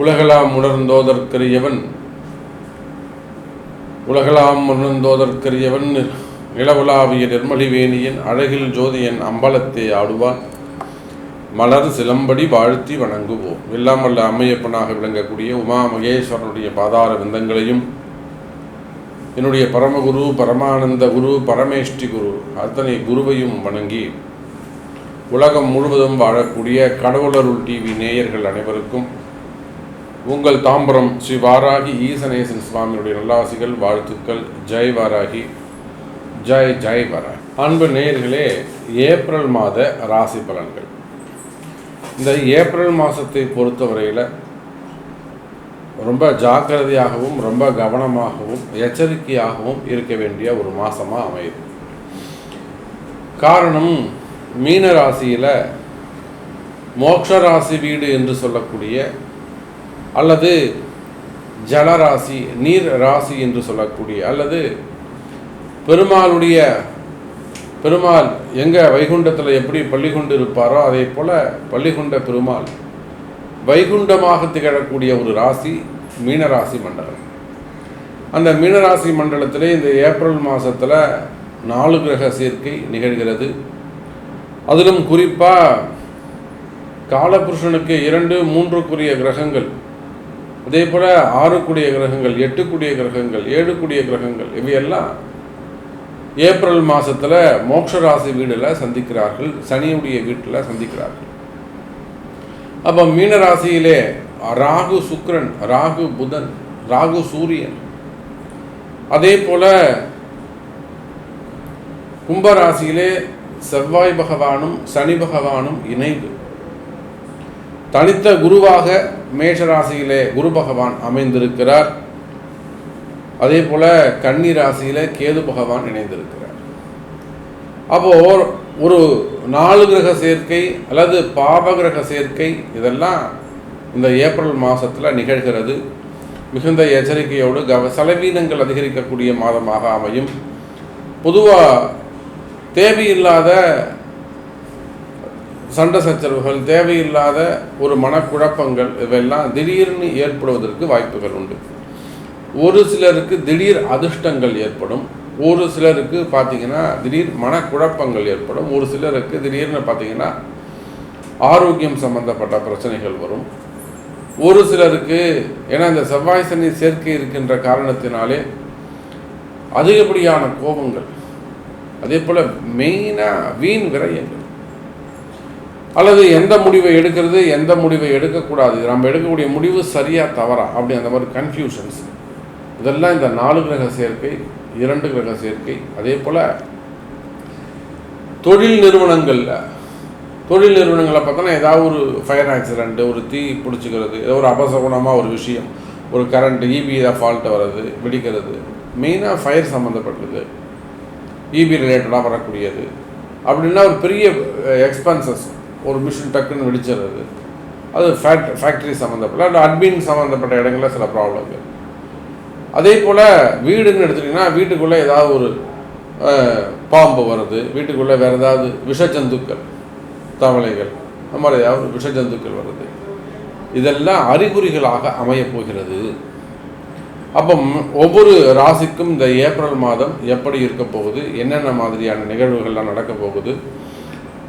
உலகலாம் உணர்ந்தோதற்கரியவன் உலகலாம் உணர்ந்தோதற்கரியவன் நிலவுலாவிய நிர்மலிவேணியன் அழகில் ஜோதியன் அம்பலத்தை ஆடுவான். மலர் சிலம்படி வாழ்த்தி வணங்குவோம். எல்லாம் வல்ல அம்மையப்பனாக விளங்கக்கூடிய உமா மகேஸ்வரனுடைய பாதார விந்தங்களையும் என்னுடைய பரமகுரு பரமானந்த குரு பரமேஷ்டி குரு அத்தனை குருவையும் வணங்கி உலகம் முழுவதும் வாழக்கூடிய கடவுளருள் டிவி நேயர்கள் அனைவருக்கும் உங்கள் தாம்பரம் ஸ்ரீ வாராகி ஈசனேசன் சுவாமியுடைய நல்லாசிகள் வாழ்த்துக்கள். ஜெய் வாராகி. ஜெய் ஜெய் வாராகி. அன்பு நேர்களே ஏப்ரல் மாத ராசி பலன்கள். இந்த ஏப்ரல் மாதத்தை பொறுத்தவரையில் ரொம்ப ஜாக்கிரதையாகவும் ரொம்ப கவனமாகவும் எச்சரிக்கையாகவும் இருக்க வேண்டிய ஒரு மாதமாக அமையுது. காரணம் மீன ராசியில் மோக்ஷ ராசி வீடு என்று சொல்லக்கூடிய அல்லது ஜலராசி நீர் ராசி என்று சொல்லக்கூடிய அல்லது பெருமாளுடைய பெருமாள் எங்கே வைகுண்டத்தில் எப்படி பள்ளி கொண்டு இருப்பாரோ அதே போல் பள்ளிகொண்ட பெருமாள் வைகுண்டமாக திகழக்கூடிய ஒரு ராசி மீனராசி மண்டலம். அந்த மீனராசி மண்டலத்திலே இந்த ஏப்ரல் மாதத்தில் நாலு கிரக சேர்க்கை நிகழ்கிறது. அதிலும் குறிப்பாக காலபுருஷனுக்கு இரண்டு மூன்றுக்குரிய கிரகங்கள் அதே போல் ஆறுக்குடிய கிரகங்கள் எட்டுக்குடிய கிரகங்கள் ஏழுக்குடிய கிரகங்கள் இவையெல்லாம் ஏப்ரல் மாதத்தில் மோட்ச ராசி வீடில் சந்திக்கிறார்கள் சனியுடைய வீட்டில் சந்திக்கிறார்கள். அப்போ மீன ராசியிலே ராகு சுக்ரன் ராகு புதன் ராகு சூரியன். அதே போல கும்பராசியிலே செவ்வாய் பகவானும் சனி பகவானும் இணைவு தனித்த குருவாக மேஷராசியிலே குரு பகவான் அமைந்திருக்கிறார். அதே போல கன்னி ராசியில கேது பகவான் இணைந்திருக்கிறார். அப்போ ஒரு நாலு கிரக சேர்க்கை அல்லது பாப கிரக சேர்க்கை இதெல்லாம் இந்த ஏப்ரல் மாதத்தில் நிகழ்கிறது. மிகுந்த எச்சரிக்கையோடு கவ செலவீனங்கள் அதிகரிக்கக்கூடிய மாதமாக அமையும். பொதுவாக தேவையில்லாத சண்டை சச்சரவுகள் தேவையில்லாத ஒரு மனக்குழப்பங்கள் இவையெல்லாம் திடீர்னு ஏற்படுவதற்கு வாய்ப்புகள் உண்டு. ஒரு சிலருக்கு திடீர் அதிர்ஷ்டங்கள் ஏற்படும். ஒரு சிலருக்கு பார்த்தீங்கன்னா திடீர் மனக்குழப்பங்கள் ஏற்படும். ஒரு சிலருக்கு திடீர்னு பார்த்தீங்கன்னா ஆரோக்கியம் சம்பந்தப்பட்ட பிரச்சனைகள் வரும். ஒரு சிலருக்கு ஏன்னா இந்த செவ்வாய் சனி சேர்க்கை இருக்கின்ற காரணத்தினாலே அதிகப்படியான கோபங்கள். அதே போல் மெயினாக வீண் விரயங்கள். அல்லது எந்த முடிவை எடுக்கிறது எந்த முடிவை எடுக்கக்கூடாது. நம்ம எடுக்கக்கூடிய முடிவு சரியா தவறா? அப்படி அந்த மாதிரி கன்ஃபியூஷன்ஸ் இதெல்லாம் இந்த நாலு கிரக சேர்க்கை இரண்டு கிரக சேர்க்கை அதே போல் தொழில் நிறுவனங்களில் தொழில் நிறுவனங்களை பார்த்தோன்னா ஏதாவது ஒரு ஃபயர் ஆக்சிடெண்ட்டு ஒரு தீ பிடிச்சிக்கிறது ஏதோ ஒரு அபசகுணமாக ஒரு விஷயம். ஒரு கரண்ட் இபி ஃபால்ட்டு வர்றது வெடிக்கிறது. மெயினாக ஃபயர் சம்மந்தப்பட்டது இபி ரிலேட்டடாக வரக்கூடியது. அப்படின்னா ஒரு பெரிய எக்ஸ்பென்சஸ் ஒரு மிஷின் டக்குன்னு வெடிச்சிடுறது. அது ஃபேக்ட் ஃபேக்ட்ரி சம்மந்தப்பட்ட இல்லை அட்மின் சம்மந்தப்பட்ட இடங்களில் சில ப்ராப்ளம் அதே போல் வீடுன்னு எடுத்துட்டிங்கன்னா வீட்டுக்குள்ளே ஏதாவது ஒரு பாம்பு வருது வீட்டுக்குள்ளே வேறு ஏதாவது விஷஜந்துக்கள் தவளைகள் அந்த மாதிரி ஏதாவது விஷஜந்துக்கள் வருது. இதெல்லாம் அறிகுறிகளாக அமையப் போகிறது. அப்போ ஒவ்வொரு ராசிக்கும் இந்த ஏப்ரல் மாதம் எப்படி இருக்க போகுது என்னென்ன மாதிரியான நிகழ்வுகள்லாம் நடக்க போகுது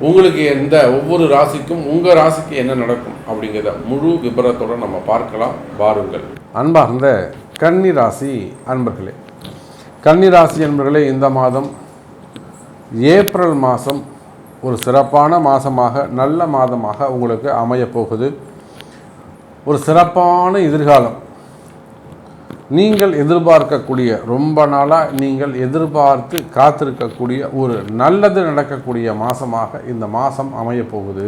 உங்களுக்கு எந்த ஒவ்வொரு ராசிக்கும் உங்கள் ராசிக்கு என்ன நடக்கும் அப்படிங்கிறத முழு விபரத்தோட நம்ம பார்க்கலாம். வாருங்கள். அன்பார்ந்த கன்னி ராசி அன்பர்களே கன்னி ராசி அன்பர்களே இந்த மாதம் ஏப்ரல் மாதம் ஒரு சிறப்பான மாதமாக நல்ல மாதமாக உங்களுக்கு அமையப்போகுது ஒரு சிறப்பான எதிர்காலம். நீங்கள் எதிர்பார்க்கக்கூடிய ரொம்ப நாளாக நீங்கள் எதிர்பார்த்து காத்திருக்கக்கூடிய ஒரு நல்லது நடக்கக்கூடிய மாதமாக இந்த மாதம் அமையப்போகுது.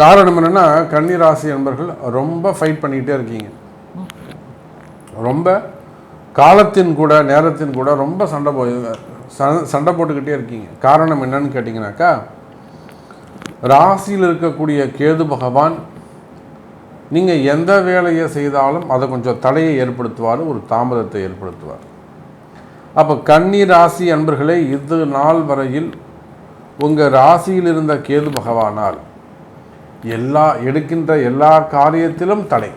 காரணம் என்னென்னா கன்னிராசி என்பர்கள் ரொம்ப ஃபைட் பண்ணிக்கிட்டே இருக்கீங்க. ரொம்ப காலத்தின் கூட நேரத்தின் கூட ரொம்ப சண்டை போ சண்டை போட்டுக்கிட்டே இருக்கீங்க. காரணம் என்னன்னு கேட்டிங்கனாக்கா ராசியில் இருக்கக்கூடிய கேது பகவான் நீங்கள் எந்த வேலையை செய்தாலும் அதை கொஞ்சம் தடையை ஏற்படுத்துவார் ஒரு தாமதத்தை ஏற்படுத்துவார். அப்போ கன்னி ராசி அன்பர்களே இது நாள் வரையில் உங்கள் ராசியில் இருந்த கேது பகவானால் எல்லா எடுக்கின்ற எல்லா காரியத்திலும் தடை.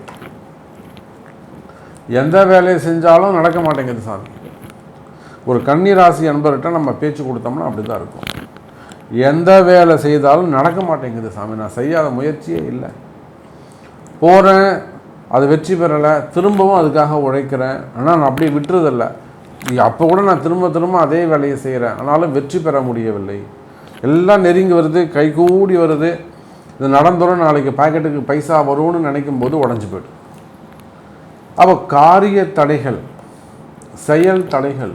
எந்த வேலையை செஞ்சாலும் நடக்க மாட்டேங்குது சாமி. ஒரு கன்னி ராசி அன்பர்கிட்ட நம்ம பேச்சு கொடுத்தோம்னா அப்படி தான் இருக்கும். எந்த வேலை செய்தாலும் நடக்க மாட்டேங்குது சாமி. நான் செய்யாத முயற்சியே இல்லை. போகிறேன் அது வெற்றி பெறலை திரும்பவும் அதுக்காக உழைக்கிறேன். ஆனால் நான் அப்படியே விட்டுறதில்ல. அப்போ கூட நான் திரும்ப திரும்ப அதே வேலையை செய்கிறேன் ஆனாலும் வெற்றி பெற முடியவில்லை. எல்லாம் நெருங்கி வருது கைகூடி வருது. இது நடந்துடும் நாளைக்கு பாக்கெட்டுக்கு பைசா வரும்னு நினைக்கும் போது உடஞ்சி போய்டும். அப்போ காரிய தடைகள் செயல் தடைகள்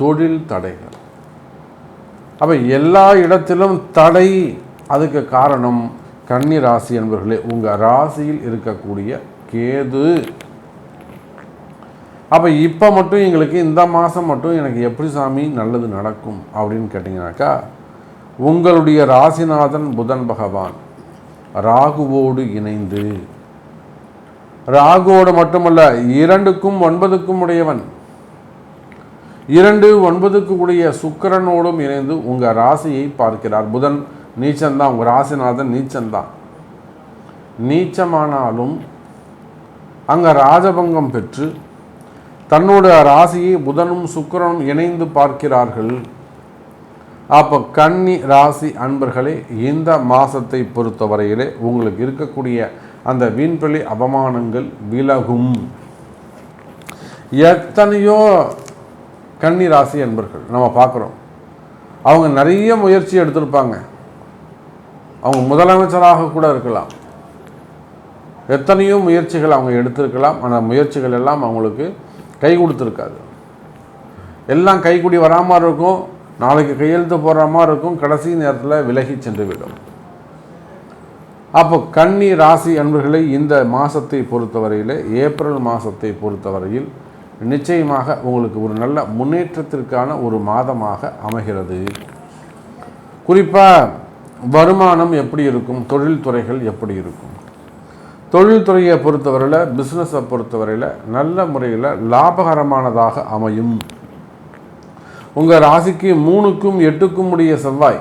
தொழில் தடைகள். அப்போ எல்லா இடத்திலும் தடை அதுக்கு காரணம். கன்னி ராசி என்பவர்களே உங்கள் ராசியில் இருக்கக்கூடிய கேது. அப்போ இப்போ மட்டும் எங்களுக்கு இந்த மாதம் மட்டும் எனக்கு எப்படி சாமி நல்லது நடக்கும் அப்படின்னு கேட்டிங்கனாக்கா உங்களுடைய ராசிநாதன் புதன் பகவான் ராகுவோடு இணைந்து ராகுவோடு மட்டுமல்ல இரண்டுக்கும் ஒன்பதுக்கும் உடையவன். இரண்டு ஒன்பதுக்கு உடைய சுக்கரனோடும் இணைந்து உங்கள் ராசியை பார்க்கிறார் புதன். நீச்சந்தான் உங்கள் ராசிநாதன் நீச்சந்தான் நீச்சமானாலும் அங்கே ராஜபங்கம் பெற்று தன்னோட ராசியை புதனும் சுக்கரனும் இணைந்து பார்க்கிறார்கள். அப்போ கன்னி ராசி அன்பர்களே இந்த மாதத்தை பொறுத்தவரையிலே உங்களுக்கு இருக்கக்கூடிய அந்த வீண்பள்ளி அவமானங்கள் விலகும். எத்தனையோ கன்னி ராசி அன்பர்கள் நம்ம பார்க்குறோம். அவங்க நிறைய முயற்சி எடுத்திருப்பாங்க. அவங்க முதலமைச்சராக கூட இருக்கலாம். எத்தனையோ முயற்சிகள் அவங்க எடுத்திருக்கலாம். ஆனால் முயற்சிகள் எல்லாம் அவங்களுக்கு கை கொடுத்துருக்காது. எல்லாம் கைக்குடி வராமல் இருக்கும். நாளைக்கு கையெழுத்து போடுற மாதிரி இருக்கும். கடைசி நேரத்தில் விலகி சென்று விடும் அப்போ கன்னி ராசி அன்பர்களை இந்த மாதத்தை பொறுத்தவரையில் ஏப்ரல் மாதத்தை பொறுத்தவரையில் நிச்சயமாக உங்களுக்கு ஒரு நல்ல முன்னேற்றத்திற்கான ஒரு மாதமாக அமைகிறது. குறிப்பாக வருமானம் எப்படி இருக்கும்? தொழில்துறைகள் எப்படி இருக்கும்? தொழில்துறையை பொறுத்தவரையில் பிஸ்னஸை பொறுத்தவரையில் நல்ல முறையில் லாபகரமானதாக அமையும். உங்கள் ராசிக்கு மூணுக்கும் எட்டுக்கும் உடைய செவ்வாய்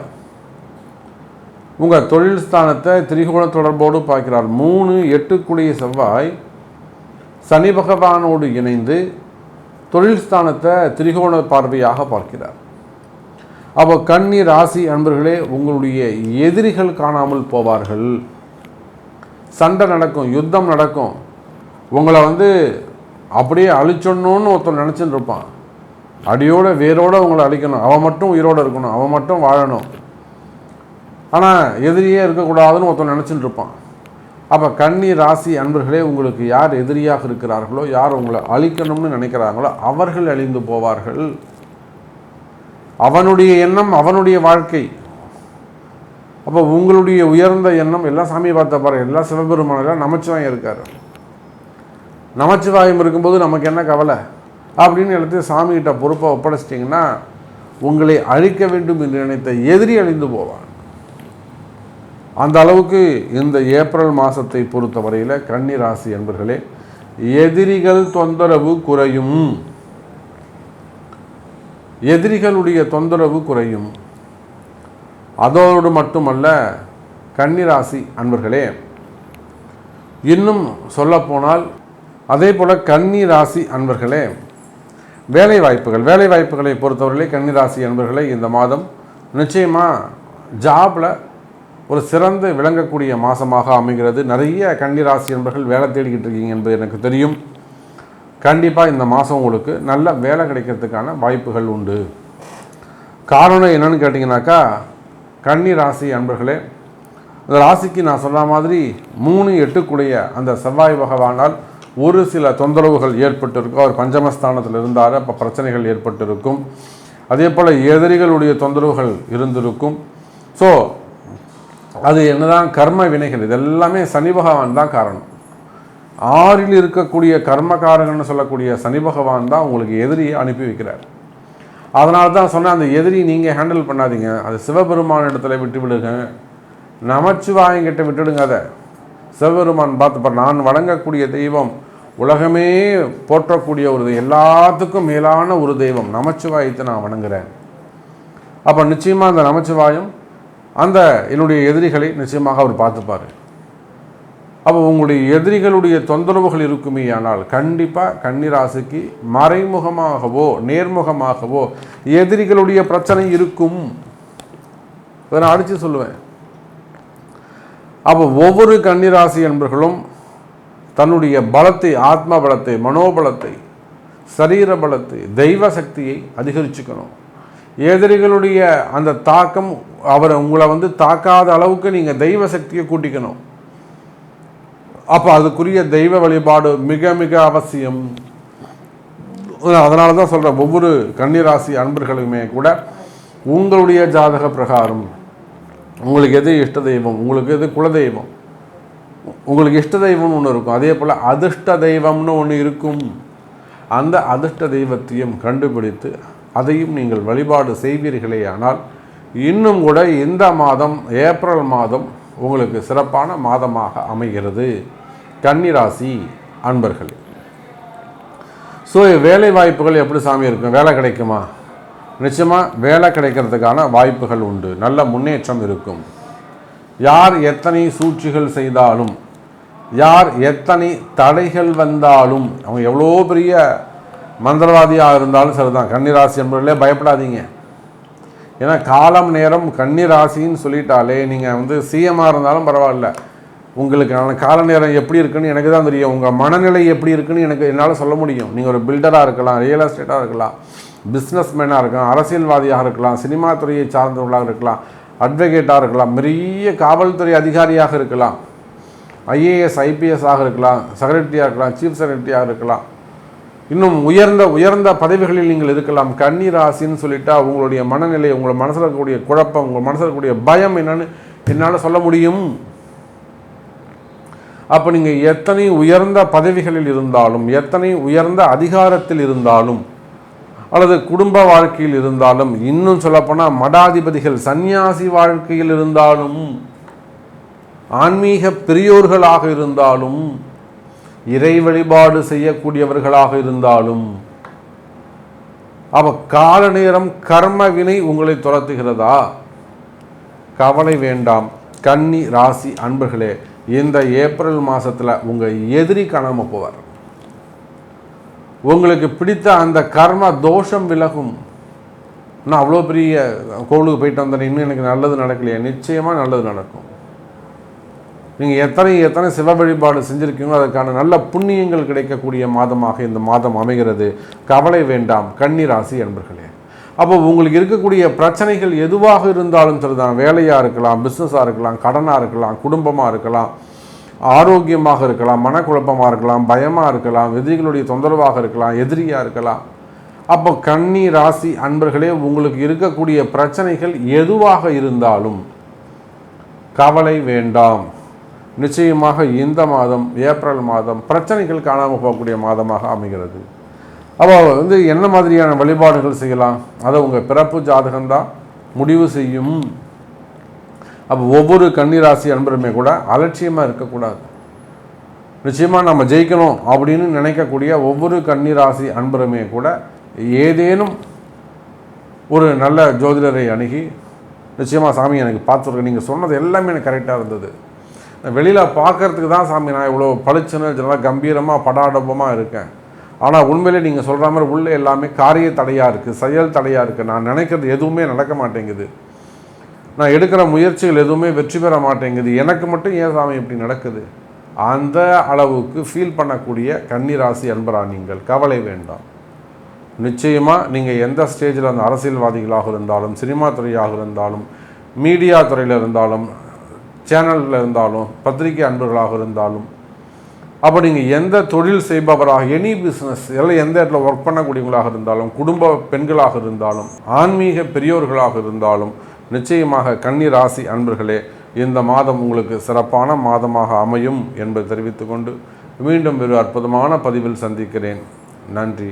உங்கள் தொழில் ஸ்தானத்தை திரிகோண தொடர்போடு பார்க்கிறார். மூணு எட்டுக்குடைய செவ்வாய் சனி பகவானோடு இணைந்து தொழில் ஸ்தானத்தை திரிகோண பார்வையாக பார்க்கிறார். அப்போ கன்னி ராசி அன்பர்களே உங்களுடைய எதிரிகள் காணாமல் போவார்கள். சண்டை நடக்கும் யுத்தம் நடக்கும். உங்களை வந்து அப்படியே அழிச்சொன்னோன்னு ஒருத்தன் நினச்சின்னு இருப்பான். அடியோட வேரோடு உங்களை அழிக்கணும். அவன் மட்டும் உயிரோடு இருக்கணும். அவன் மட்டும் வாழணும். ஆனால் எதிரியே இருக்கக்கூடாதுன்னு ஒருத்தன் நினச்சிட்டு இருப்பான். அப்போ கன்னி ராசி அன்பர்களே உங்களுக்கு யார் எதிரியாக இருக்கிறார்களோ யார் உங்களை அழிக்கணும்னு நினைக்கிறாங்களோ அவர்கள் அழிந்து போவார்கள். அவனுடைய எண்ணம் அவனுடைய வாழ்க்கை. அப்போ உங்களுடைய உயர்ந்த எண்ணம் எல்லாம் சாமியை பார்த்த பாருங்க எல்லா சிவபெருமானெல்லாம் நமச்சிவாயம் இருக்கார். நமச்சிவாயம் இருக்கும்போது நமக்கு என்ன கவலை? அப்படின்னு எல்லாத்தையும் சாமிகிட்ட பொறுப்பை ஒப்படைச்சிட்டிங்கன்னா உங்களை அழிக்க வேண்டும் என்று நினைத்த எதிரி அழிந்து போவான். அந்த அளவுக்கு இந்த ஏப்ரல் மாதத்தை பொறுத்தவரையில் கன்னி ராசி என்பர்களே எதிரிகள் தொந்தரவு குறையும். எதிரிகளுடைய தொந்தரவு குறையும். அதோடு மட்டுமல்ல கன்னிராசி அன்பர்களே இன்னும் சொல்லப்போனால் அதே போல் கன்னிராசி அன்பர்களே வேலை வாய்ப்புகள் வேலை வாய்ப்புகளை பொறுத்தவரையிலே கன்னிராசி அன்பர்களே இந்த மாதம் நிச்சயமாக ஜாபில் ஒரு சிறந்து விளங்கக்கூடிய மாதமாக அமைகிறது. நிறைய கன்னிராசி அன்பர்கள் வேலை தேடிக்கிட்டு இருக்கீங்க என்பது எனக்கு தெரியும். கண்டிப்பாக இந்த மாதம் உங்களுக்கு நல்ல வேலை கிடைக்கிறதுக்கான வாய்ப்புகள் உண்டு. காரணம் என்னன்னு கேட்டிங்கனாக்கா கன்னி ராசி அன்பர்களே அந்த ராசிக்கு நான் சொன்ன மாதிரி மூணு எட்டுக்குடைய அந்த செவ்வாய் பகவானால் ஒரு சில தொந்தரவுகள் ஏற்பட்டிருக்கும். அவர் பஞ்சமஸ்தானத்தில் இருந்தார் அப்போ பிரச்சனைகள் ஏற்பட்டிருக்கும். அதே போல் எதிரிகளுடைய தொந்தரவுகள் இருந்திருக்கும். ஸோ அது என்னதான் கர்ம வினைகள் இதெல்லாமே சனி பகவான் தான் காரணம். ஆறில் இருக்கக்கூடிய கர்மகாரகன்னு சொல்லக்கூடிய சனி பகவான் தான் உங்களுக்கு எதிரியை அனுப்பி வைக்கிறார். அதனால தான் சொன்னேன் அந்த எதிரி நீங்கள் ஹேண்டில் பண்ணாதீங்க. அது சிவபெருமான இடத்துல விட்டு விடுங்க. நமச்சிவாயங்கிட்ட விட்டுடுங்க அதை. சிவபெருமான் பார்த்துப்ப நான் வணங்கக்கூடிய தெய்வம் உலகமே போற்றக்கூடிய ஒரு எல்லாத்துக்கும் மேலான ஒரு தெய்வம் நமச்சிவாயத்தை நான் வணங்குறேன். அப்போ நிச்சயமாக அந்த நமச்சிவாயம் அந்த என்னுடைய எதிரிகளை நிச்சயமாக அவர் பார்த்துப்பார். அப்போ உங்களுடைய எதிரிகளுடைய தொந்தரவுகள் இருக்குமே ஆனால் கண்டிப்பாக கன்னிராசிக்கு மறைமுகமாகவோ நேர்முகமாகவோ எதிரிகளுடைய பிரச்சனை இருக்கும். இதை நான் அடித்து சொல்லுவேன். அப்போ ஒவ்வொரு கன்னிராசி என்பர்களும் தன்னுடைய பலத்தை ஆத்ம பலத்தை மனோபலத்தை சரீர பலத்தை தெய்வ சக்தியை அதிகரிச்சுக்கணும். எதிரிகளுடைய அந்த தாக்கம் அவரை உங்களை வந்து தாக்காத அளவுக்கு நீங்கள் தெய்வ சக்தியை கூட்டிக்கணும். அப்போ அதுக்குரிய தெய்வ வழிபாடு மிக மிக அவசியம். அதனால தான் சொல்கிறேன் ஒவ்வொரு கன்னிராசி அன்பர்களுமே கூட உங்களுடைய ஜாதக பிரகாரம் உங்களுக்கு எது இஷ்ட தெய்வம் உங்களுக்கு எது குலதெய்வம் உங்களுக்கு இஷ்ட தெய்வம்னு ஒன்று இருக்கும். அதே போல் அதிர்ஷ்ட தெய்வம்னு ஒன்று இருக்கும். அந்த அதிர்ஷ்ட தெய்வத்தையும் கண்டுபிடித்து அதையும் நீங்கள் வழிபாடு செய்வீர்களே ஆனால் இன்னும் கூட இந்த மாதம் ஏப்ரல் மாதம் உங்களுக்கு சிறப்பான மாதமாக அமைகிறது. கன்னிராசி அன்பர்கள். ஸோ வேலை வாய்ப்புகள் எப்படி சாமி இருக்கும்? வேலை கிடைக்குமா? நிச்சயமாக வேலை கிடைக்கிறதுக்கான வாய்ப்புகள் உண்டு. நல்ல முன்னேற்றம் இருக்கும். யார் எத்தனை சூழ்ச்சிகள் செய்தாலும் யார் எத்தனை தடைகள் வந்தாலும் அவங்க எவ்வளோ பெரிய மந்திரவாதியாக இருந்தாலும் சரிதான். கன்னிராசி என்பதிலே பயப்படாதீங்க. ஏன்னா காலம் நேரம் கன்னிராசின்னு சொல்லிட்டாலே நீங்கள் வந்து சிஎம்மாக இருந்தாலும் பரவாயில்ல. உங்களுக்கான கால நேரம் எப்படி இருக்குன்னு எனக்கு தான் தெரியும். உங்கள் மனநிலை எப்படி இருக்குன்னு எனக்கு என்னால் சொல்ல முடியும். நீங்கள் ஒரு பில்டராக இருக்கலாம் ரியல் எஸ்டேட்டாக இருக்கலாம் பிஸ்னஸ் மேனாக இருக்கலாம் அரசியல்வாதியாக இருக்கலாம் சினிமா துறையை சார்ந்தவர்களாக இருக்கலாம் அட்வொகேட்டாக இருக்கலாம் பெரிய காவல்துறை அதிகாரியாக இருக்கலாம் ஐஏஎஸ் ஐபிஎஸ் ஆக இருக்கலாம் செக்ரட்டரியாக இருக்கலாம் சீஃப் செக்ரட்டரியாக இருக்கலாம். இன்னும் உயர்ந்த உயர்ந்த பதவிகளில் நீங்கள் இருக்கலாம். கன்னி ராசின்னு சொல்லிட்டா உங்களுடைய மனநிலை உங்கள் மனசில் இருக்கக்கூடிய குழப்பம் உங்கள் மனசில் இருக்கக்கூடிய பயம் என்னன்னு என்னால் சொல்ல முடியும். அப்போ நீங்கள் எத்தனை உயர்ந்த பதவிகளில் இருந்தாலும் எத்தனை உயர்ந்த அதிகாரத்தில் இருந்தாலும் அல்லது குடும்ப வாழ்க்கையில் இருந்தாலும் இன்னும் சொல்லப்போனால் மடாதிபதிகள் சந்நியாசி வாழ்க்கையில் இருந்தாலும் ஆன்மீக பெரியோர்களாக இருந்தாலும் இறை வழிபாடு செய்யக்கூடியவர்களாக இருந்தாலும் அவ கால நேரம் கர்ம வினை உங்களை துரத்துகிறதா? கவலை வேண்டாம். கன்னி ராசி அன்பர்களே இந்த ஏப்ரல் மாதத்தில் உங்கள் எதிரி காணாமல் போவார். உங்களுக்கு பிடித்த அந்த கர்ம தோஷம் விலகும். நான் அவ்வளோ பெரிய கோவிலுக்கு போயிட்டு வந்தேன். இன்னும் எனக்கு நல்லது நடக்கலையே. நிச்சயமாக நல்லது நடக்கும். நீங்கள் எத்தனை எத்தனை சிவ வழிபாடு செஞ்சுருக்கீங்களோ அதற்கான நல்ல புண்ணியங்கள் கிடைக்கக்கூடிய மாதமாக இந்த மாதம் அமைகிறது. கவலை வேண்டாம். கன்னிராசி அன்பர்களே. அப்போ உங்களுக்கு இருக்கக்கூடிய பிரச்சனைகள் எதுவாக இருந்தாலும் சரிதான். வேலையாக இருக்கலாம் பிஸ்னஸாக இருக்கலாம் கடனாக இருக்கலாம் குடும்பமாக இருக்கலாம் ஆரோக்கியமாக இருக்கலாம் மனக்குழப்பமாக இருக்கலாம் பயமாக இருக்கலாம் எதிரிகளுடைய தொந்தரவாக இருக்கலாம் எதிரியாக இருக்கலாம். அப்போ கன்னி ராசி அன்பர்களே உங்களுக்கு இருக்கக்கூடிய பிரச்சனைகள் எதுவாக இருந்தாலும் கவலை வேண்டாம். நிச்சயமாக இந்த மாதம் ஏப்ரல் மாதம் பிரச்சனைகள் காணாமல் போகக்கூடிய மாதமாக அமைகிறது. அப்போ வந்து என்ன மாதிரியான வழிபாடுகள் செய்யலாம்? அதை உங்கள் பிறப்பு ஜாதகம்தான் முடிவு செய்யும். அப்போ ஒவ்வொரு கன்னிராசி அன்பருமே கூட அலட்சியமாக இருக்கக்கூடாது. நிச்சயமாக நம்ம ஜெயிக்கணும் அப்படின்னு நினைக்கக்கூடிய ஒவ்வொரு கன்னிராசி அன்பருமே கூட ஏதேனும் ஒரு நல்ல ஜோதிடரை அணுகி நிச்சயமாக சாமி எனக்கு பார்த்துருக்கேன் நீங்கள் சொன்னது எல்லாமே எனக்கு கரெக்டாக இருந்தது. வெளியில் பார்க்கறதுக்கு தான் சாமி நான் இவ்வளோ பளிச்சுன்னு நல்லா கம்பீரமாக படாடபமாக இருக்கேன். ஆனால் உண்மையிலே நீங்கள் சொல்கிற மாதிரி உள்ளே எல்லாமே காரிய தடையாக இருக்குது செயல் தடையாக இருக்குது நான் நினைக்கிறது எதுவுமே நடக்க மாட்டேங்குது. நான் எடுக்கிற முயற்சிகள் எதுவுமே வெற்றி பெற மாட்டேங்குது. எனக்கு மட்டும் ஏன் சாமி இப்படி நடக்குது? அந்த அளவுக்கு ஃபீல் பண்ணக்கூடிய கன்னிராசி அன்பரா நீங்கள் கவலை வேண்டாம். நிச்சயமாக நீங்கள் எந்த ஸ்டேஜில் அந்த அரசியல்வாதிகளாக இருந்தாலும் சினிமா துறையாக இருந்தாலும் மீடியா துறையில் இருந்தாலும் சேனலில் இருந்தாலும் பத்திரிகை அன்பர்களாக இருந்தாலும் அப்போ நீங்கள் எந்த தொழில் செய்பவராக எனி பிஸ்னஸ் எல்லாம் எந்த இடத்துல ஒர்க் பண்ணக்கூடியவங்களாக இருந்தாலும் குடும்ப பெண்களாக இருந்தாலும் ஆன்மீக பெரியோர்களாக இருந்தாலும் நிச்சயமாக கன்னி ராசி அன்பர்களே இந்த மாதம் உங்களுக்கு சிறப்பான மாதமாக அமையும் என்பதை தெரிவித்துக்கொண்டு மீண்டும் ஒரு அற்புதமான பதிவில் சந்திக்கிறேன். நன்றி.